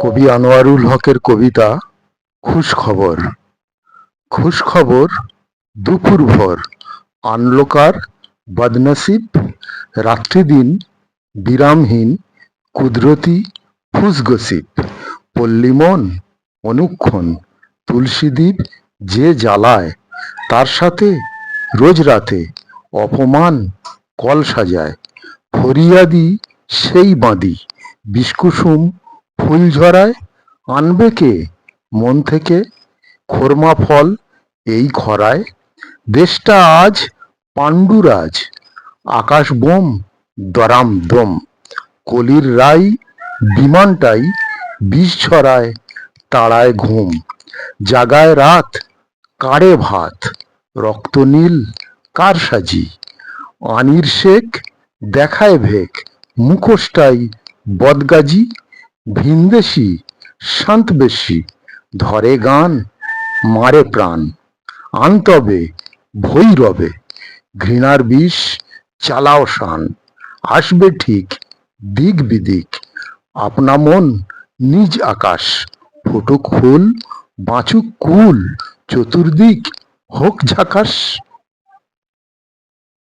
কবি আনোয়ারুল হকের কবিতা খুশ খবর খুশ খবর দুপুর ভর আনলো কার বদনসিব রাত্রি দিন বিরামহীন, কুদরতি ফুসগসিপ পল্লীমন, অনুক্ষণ, তুলসীদ্বীপ যে জ্বালায়, তার সাথে রোজ রাতে অপমান কল সাজায়, ফরিয়াদি সেই বাঁধি বিষকুসুম ফুল ঝরায় আনবে কে? মন থেকে খোরমা ফল এই খরায় দেশটা আজ পাণ্ডুরাজ, আকাশ বোম, দরাম দম কলির রাই বিমানটাই বিষ ছড়ায়, তাড়ায় ঘুম। জাগায় রাত, কাড়ে ভাত। রক্ত নীল, কার সাজি? আনির শেখ দেখায় ভেক মুখোশটাই বদগাজি। ভিনদেশি শান্ত বেশি ধরে গান, মারে প্রাণ। আনতবে, ভৈরবে, ঘৃণার বিষ চালাও শান। আসবে ঠিক দিক বিদিক, আপনা মন নিজ আকাশ। ফুটুক ফুল, বাঁচুক কুল, চতুর্দিক হোক ঝাকাশ।